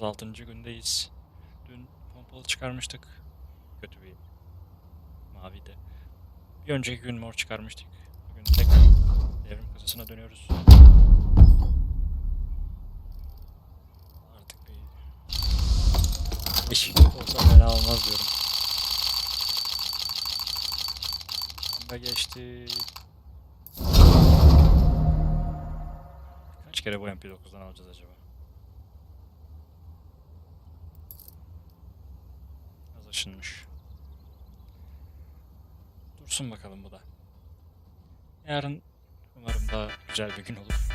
36. gündeyiz. Dün pompalı çıkarmıştık. Kötü bir mavide. Bir önceki gün mor çıkarmıştık. Bugün tekrar devrim kasasına dönüyoruz. Artık bir değişiklik olsa fena olmaz diyorum. Pembe geçti. Kaç kere bu MP9'dan alacağız acaba? Az aşınmış. Dursun bakalım bu da. Yarın umarım daha güzel bir gün olur.